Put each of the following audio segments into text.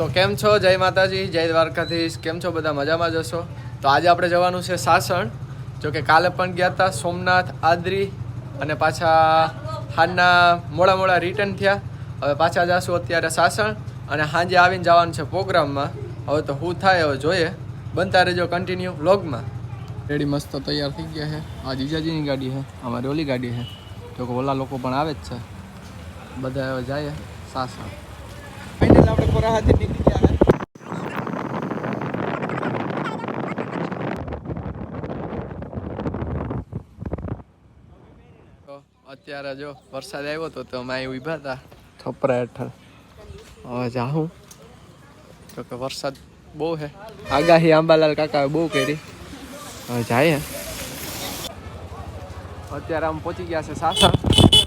તો કેમ છો? જય માતાજી, જય દ્વારકાધીશ. કેમ છો? બધા મજામાં જશો તો આજે આપણે જવાનું છે સાસણ. જો કે કાલે પણ ગયા હતા સોમનાથ, આદરી અને પાછા હાલના મોડા મોડા રિટર્ન થયા. હવે પાછા જશું અત્યારે સાસણ અને સાંજે આવીને જવાનું છે પ્રોગ્રામમાં. હવે તો શું થાય હવે જોઈએ. બનતા રહેજો કન્ટિન્યુ વ્લોગમાં રેડી મસ્ત, તૈયાર થઈ ગયા છે. આ જીજાજીની ગાડી છે, અમારી ઓલી ગાડી છે. જો કે ઓલા લોકો પણ આવે જ છે. બધા હવે જાય સાસણ. આપણે કોરાહાથી નીકળી ગયા તો અત્યારે જો વરસાદ આવ્યો હતો તો અમે અહીં ઊભા હતા. છપરા હેઠળ. હવે જાઉં તો કે વરસાદ બહુ છે. આગાહી આંબાલાલ કાકાએ બહુ કરી. હવે જાય અત્યારે આમ પહોંચી ગયા છે સાસણ. અ,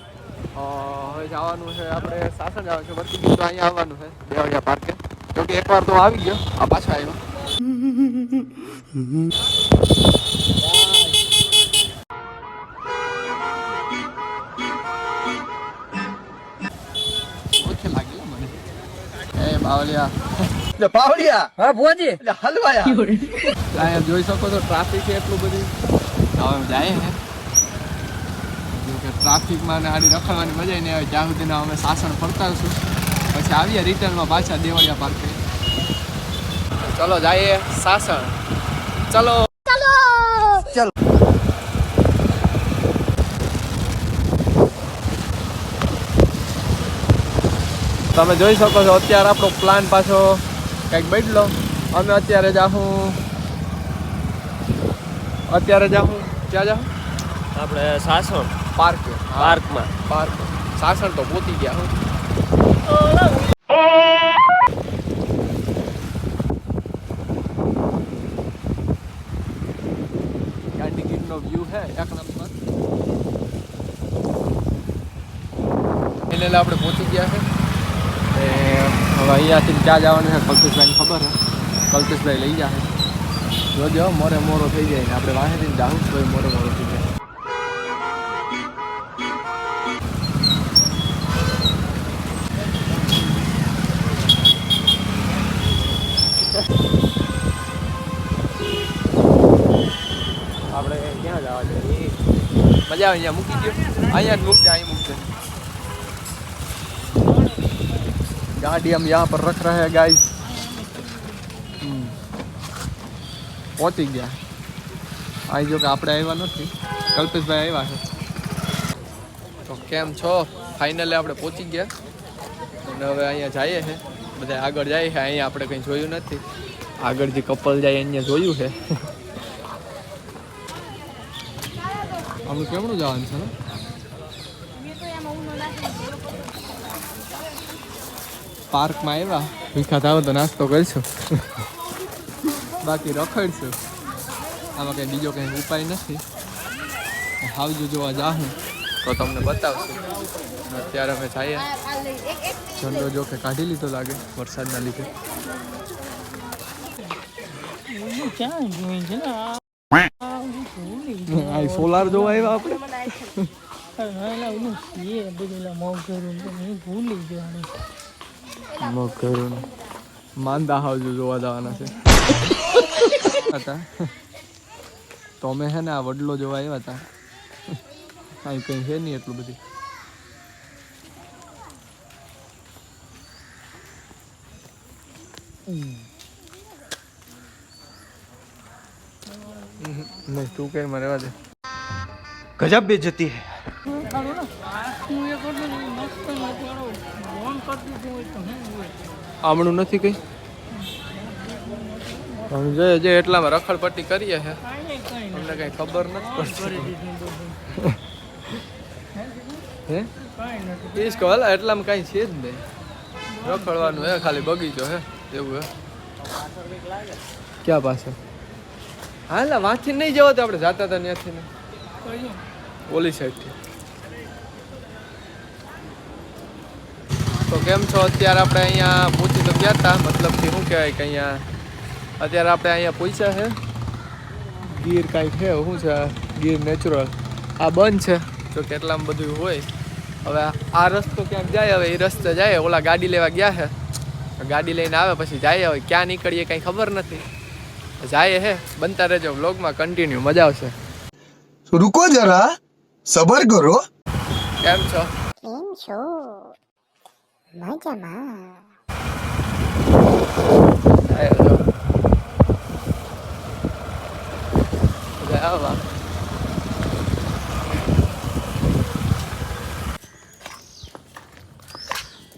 હવે જવાનું છે આપણે સાસણ જવાનું છે. પછી બીજું અહીંયા આવવાનું છે દેવળિયા પાર્કે જો કે એકવાર તો આવી ગયો આ પાછા આવ્યો. પાવડિયા હા ભોજી એટલે હલવાયા? જોઈ શકો તો ટ્રાફિક છે એટલું બધું. હવે જાય કે ટ્રાફિકમાં ને આડી રખડવાની મજા નહીં આવે જ્યાં સુધીના અમે સાસણ ફરતાશું પછી આવીએ રિટર્નમાં પાછા દેવળિયા પાર્કે. ચલો જઈએ સાસણ. ચલો. તમે જોઈ શકો છો અત્યારે આપણો પ્લાન પાછો કંઈક બદલો. અમે અત્યારે જાહું. અત્યારે જાહું. ક્યાં જાહું? આપણે સાસણ. પાર્ક. પાર્કમાં. પાર્ક. સાસણ તો પહોંચી ગયા હું. ગાંડી વ્યૂ છે એક નંબર. એટલે આપણે પહોંચી ગયા છે એ હવે અહીંયાથી ક્યાં જવાનું છે કલ્પેશભાઈને ખબર છે કલ્પેશભાઈ લઈ જાય જોજો મોરે મોરો થઈ જાય ને આપણે વાહેરીને જાઉં તો મોરે મોરો થઈ જાય. મજા આવે અહીંયા મૂકી દો અહીંયા જ મૂકજે અહીં મૂકજે गाड़ी हम यहाँ पर रख रहे हैं गाइस પહોંચી ગયા અહીં જો કે આપણે આવ્યા નથી કલ્પેશભાઈ આવ્યા છે તો કેમ છો ફાઇનલી આપણે પહોંચી ગયા અને હવે અહીંયા જઈએ છે બધા આગળ જાય છે અહીંયા આપણે કંઈ જોયું નથી આગળ જે કપલ જાય અહીંયા જોયું છે આમનું કેમનું જવાનું છે પાર્કમાં આવ્યા? ભીખા થાવ તો નાસ્તો કરશું. બાકી રખડશું. આમાં કંઈ બીજો કંઈ ઉપાય નથી. આવજો જોવા જાઉં તો તમને બતાવશું. અત્યારે અમે જઈએ. ઝંડો જો કે કાઢી લીધો લાગે, વરસાદના લીધે. ક્યાં જોઈ છે આ સોલાર જોવા આવ્યા આપણે? ભૂલી ગયો મગર માંદા હાવજો જોવા જવાના છે. હતા. તો અમે છે ને આ વડલો જોવા આવ્યા હતા? અહીં કંઈ છે નહીં એટલું બધું? નહીં તું કઈ મને રહેવા દે ગજબ બેજતી હે આમણું નથી કઈ? સમજે જોઈએ જે એટલામાં રખડપટ્ટી કરીએ છે અમને કઈ ખબર નથી પડતી. હે? ઈસ કહો હલા એટલામાં કઈ છે જ નહીં. રખડવાનું હે ખાલી બગીચો હે એવું હે. ક્યાં પાસે હા એટલે વાંચી નહીં જવો તો આપણે જાતા હતા ત્યાંથી ને. ઓલી સાઈડથી તો કેમ છો? અત્યારે આપણે અહીંયા પૂછી તો ગયા હતા? મતલબ કે શું કહેવાય કે અહીંયા અત્યારે આપણે અહીંયા પૂછ્યા છે? ગીર કાંઈક છે શું છે ગીર નેચરલ આ બંધ છે જો કેટલામાં બધું હોય. હવે આ રસ્તો ક્યાંક જાય હવે એ રસ્તે જાય. ઓલા ગાડી લેવા ગયા છે. ગાડી લઈને આવે પછી જાય હવે ક્યાં નીકળીએ કાંઈ ખબર નથી. જાય હે બનતા રહેજો વ્લોગમાં કન્ટિન્યુ મજા આવશે. રૂકો જરા સબર કરો. કેમ છો? કેમ છો? મજામાં.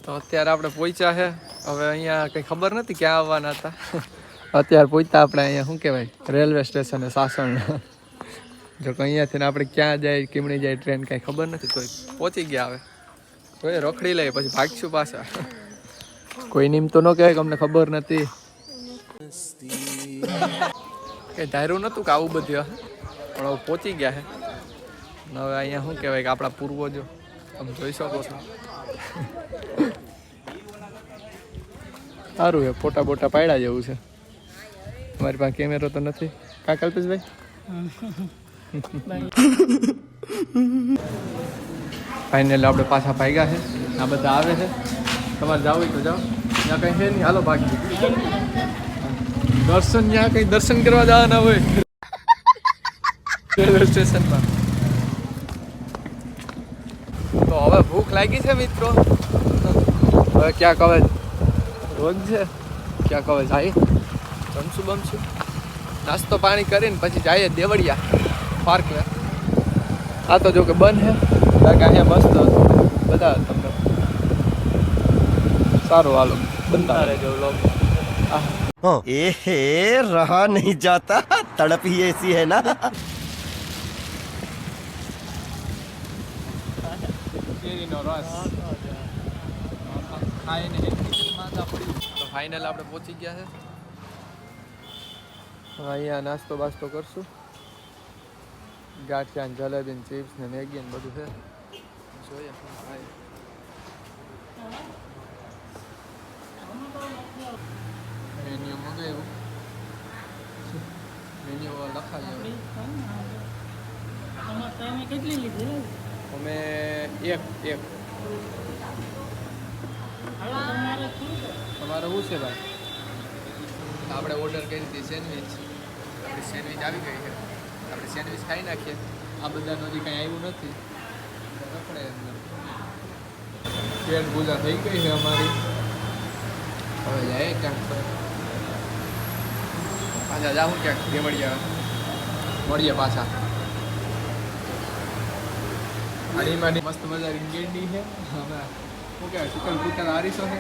તો અત્યારે આપણે પહોંચ્યા છે હવે અહીંયા કંઈ ખબર નથી ક્યાં આવવાના હતા. અત્યારે પૂછતા આપણે અહીંયા, શું કહેવાય, રેલવે સ્ટેશને સાસણ જો કે અહીંયાથી આપણે ક્યાં જાય, કેમણી જાય ટ્રેન, કાંઈ ખબર નથી. તો પહોંચી ગયા હવે. એ રખડી લઈએ પછી ભાગશું પાછા. કોઈ નિમ તો ન કહેવાય કે અમને ખબર નથી. કઈ ધાર્યું નહોતું કે આવું બધું પણ હવે પહોંચી ગયા છે હવે અહીંયા શું કહેવાય કે આપણા પૂર્વજો, તમે જોઈ શકો છો. સારું એ ફોટા બોટા પાડ્યા જેવું છે. મારી પાસે કેમેરો તો નથી. કા કલ્પેશભાઈ? ફાઇનલ આપણે પાછા ભાગ્યા છે. આ બધા આવે છે. તમારે જાવ તો જાઓ. ત્યાં કંઈ છે નહીં. હાલો, ભાગી દર્શન ત્યાં કંઈ દર્શન કરવા જવાના હોય. રેલવે સ્ટેશનમાં. તો હવે ભૂખ લાગી છે મિત્રો. હવે ક્યાંક હવે રોજ છે. ક્યાંક હવે જાય. જમશું બમશું નાસ્તો પાણી કરીને પછી જઈએ દેવળિયા પાર્ક આ તો જો કે બંધ છે બાકી અહીંયા મસ્ત હતું બધા તમને સારું હાલો બનતા રહેજો લોક एहे रहा नहीं जाता तड़प ही ऐसी है ना કેરીનો રસ ખાઈને માંદા પડી તો ફાઇનલ આપણે પહોંચી ગયા છે હવે અહીંયા નાસ્તો બાસ્તો કરશું. ગાંઠિયા ને જલેબી ને ચિપ્સ ને મેગી ને બધું છે. જોઈએ. મેન્યુ મેન્યુ લખાવી કેટલી લીધી અમે એક એક? તમારે શું છે, ભાઈ? આપણે ઓર્ડર કરી હતી સેન્ડવિચ આપણી સેન્ડવિચ આવી ગઈ છે. આપણે સેન્ડવિચ ખાઈ નાખીએ. આ બધાનું હજી કંઈ આવ્યું નથી. આપણે પેટ પૂજા થઈ ગઈ છે અમારી. હવે જાય ક્યાંક પાછા જાઉં ક્યાંક દેવળિયા. મળીએ પાછા. આણીમાં મસ્ત મજાની ગેંડી છે. અમે શું કહેવાય? સુકલ કુકર આરીસો છે.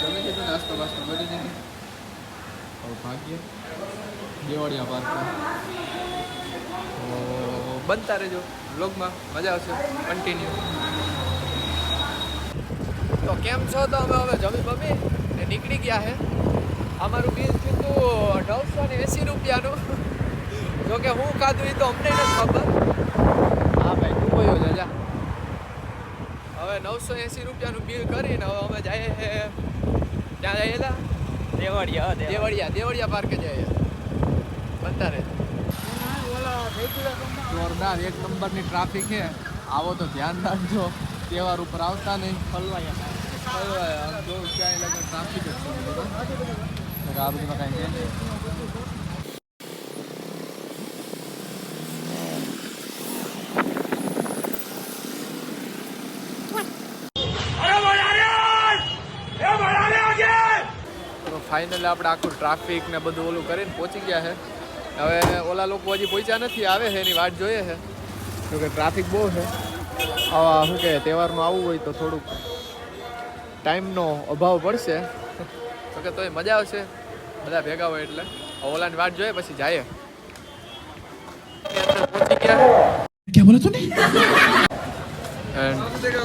ગમે તેટલો નાસ્તો બાસ્તો કરી દીધી. હવે ભાગ્ય દેવળિયા પાર્કમાં બનતા રહેજો બ્લોગમાં મજા આવશે. કન્ટિન્યુ તો કેમ છો? તો અમે હવે જમી બમી ને નીકળી ગયા છે અમારું બિલ થયું હતું નવસો ને એંસી રૂપિયાનું. જોકે હું ખાધું એ તો અમને નથી ખબર. હા ભાઈ, તું કયો જજા હવે નવસો એંસી રૂપિયાનું બિલ કરીને હવે અમે જઈએ ત્યાં ક્યાં દેવાડિયા દેવળિયા દેવળિયા પાર્કે જાય રહે જોરદાર એક નંબરની ટ્રાફિક છે. આવો તો ધ્યાન રાખજો. તહેવાર ઉપર આવતા નહીં. ફલવાયા ફલવાયા જો ક્યાંય લગન ટ્રાફિક જ છે. આ કાંઈ છે એટલે આપણે આખું ટ્રાફિક ને બધું ઓલું કરીને પહોંચી ગયા છે. હવે ઓલા લોકો હજી પહોંચ્યા નથી આવે છે એની વાટ જોઈએ છે. જો કે ટ્રાફિક બહુ છે. આવા શું કહે તહેવારમાં આવવું હોય તો થોડુંક ટાઈમનો અભાવ પડશે. તો કે તોય મજા આવશે. બધા ભેગા હોય એટલે. ઓલાની વાટ જોઈએ પછી જાય પહોંચી ગયા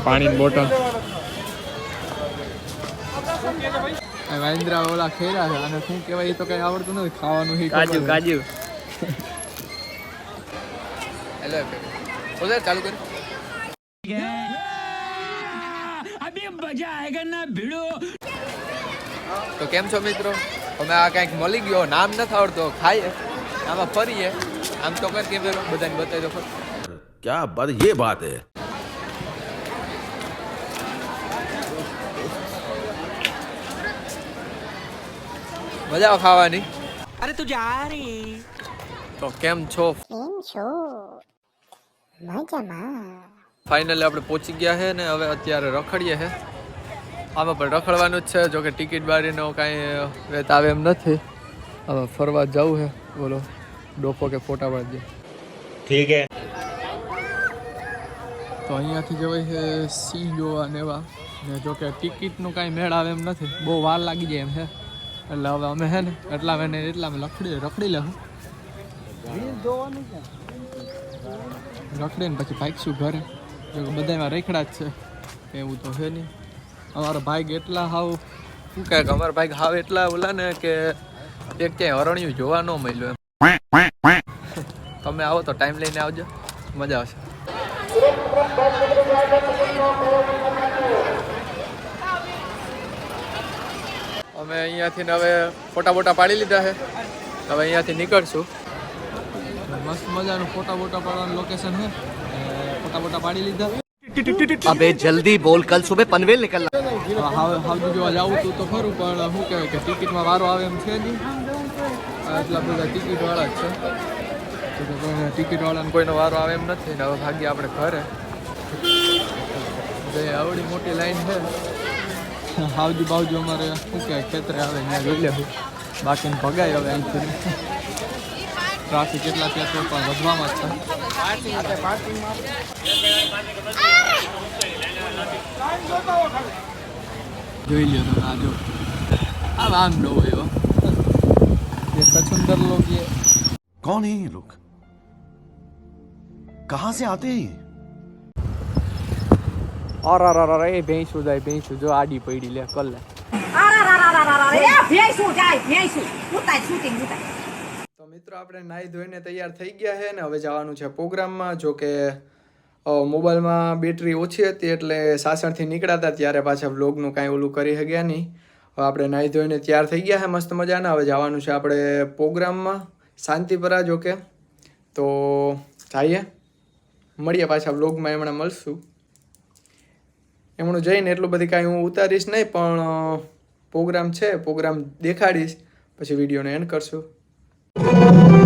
પાણીની બોટલ તો કેમ છો મિત્રો? અમે આ કંઈક મળી ગયો નામ નથી આવડતો ખાઈએ. આમાં ફરીએ. આમ તો કર કેમ બધાને બતાવી દો ક્યાં બાત યે બાત હે? મજા ખાવાની. અરે તું જા રે. તો કેમ છો? કેમ છો? મજામાં. ફાઇનલી આપણે પહોંચી ગયા છે ને હવે અત્યારે રખડીએ છે આમાં પણ રખડવાનું જ છે જો કે ટિકિટ બારીનો કાંઈ વેત આવે એમ નથી. હવે ફરવા જવું હે. બોલો ડોપો કે ફોટા પાડજે. ઠીક હે. તો અહીંયાથી જવાય છે સિંહ જોવા ને એવા. ને જો કે ટિકિટનું કાંઈ મેળ આવે એમ નથી. બહુ વાર લાગી જાય એમ હે. એટલે હવે અમે હે ને, એટલા મેને એટલા અમે રખડી રખડી લેવું રખડીને પછી ભાગશું ઘરે. બધામાં રેખડા જ છે. એવું તો છે નહીં. અમારો ભાઈ એટલા હાવ, શું કહે કે અમારા ભાઈ હાવ એટલા ઓલા ને કે એક ક્યાંય હરણિયું જોવા ન મળ્યું એમ. તમે આવો તો ટાઈમ લઈને આવજો. મજા આવશે. અમે અહીંયાથી હવે ફોટા બોટા પાડી લીધા છે. હવે અહીંયાથી નીકળશું. મસ્ત મજાનું ફોટા બોટા પાડવાનું લોકેશન છે. ફોટા બોટા પાડી લીધા. અબે જલ્દી બોલ કલ સુબે પનવેલ નીકળના. હવે હવે જોવા જાવું તું તો ખરું પણ શું કહેવાય કે ટિકિટમાં વારો આવે એમ છે નહીં. એટલા બધા ટિકિટવાળા જ છે. ટિકિટવાળાને કોઈનો વારો આવે એમ નથી ને હવે ભાગ્ય આપણે ઘરે. આવડી મોટી લાઈન છે. હાવજી બાવજી અમારે શું કહેવાય ખેતરે આવે ત્યાં જોઈ લેવું બાકીને ભગાય હવે અહીંથી ટ્રાફિક એટલા ત્યાં તો પણ વધવામાં જ છે જોઈ લ્યો તમે આ જો આ વાંદો હોય હો. ये कचुंदर लोग ये कौन है ये लोग कहां से आते हैं ये અર અર અર એ ભેંસું જાય ભેંસું જો આડી પડી લે કલ. લે તો મિત્રો આપણે નાહી ધોઈને તૈયાર થઈ ગયા છે ને હવે જવાનું છે પ્રોગ્રામમાં. જો કે મોબાઈલમાં બેટરી ઓછી હતી એટલે સાસણથી નીકળ્યા હતા ત્યારે પાછા વ્લોગનું કાંઈ ઓલું કરી શક્યા નહીં. હવે આપણે નાહી ધોઈને તૈયાર થઈ ગયા છે મસ્ત મજાના. હવે જવાનું છે આપણે પ્રોગ્રામમાં. શાંતિપરા જો કે. તો જઈએ. મળીએ પાછા વ્લોગમાં એમણે મળશું. એમણું જઈને એટલું બધી કાંઈ હું ઉતારીશ નહીં, પણ પ્રોગ્રામ છે, પ્રોગ્રામ દેખાડીશ. પછી વિડીયોને એન્ડ કરશું.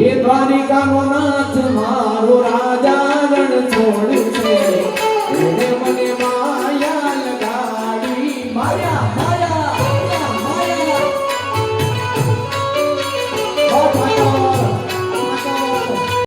એ દ્વારિકાનો નાથ મારો રાજા રણ છોડ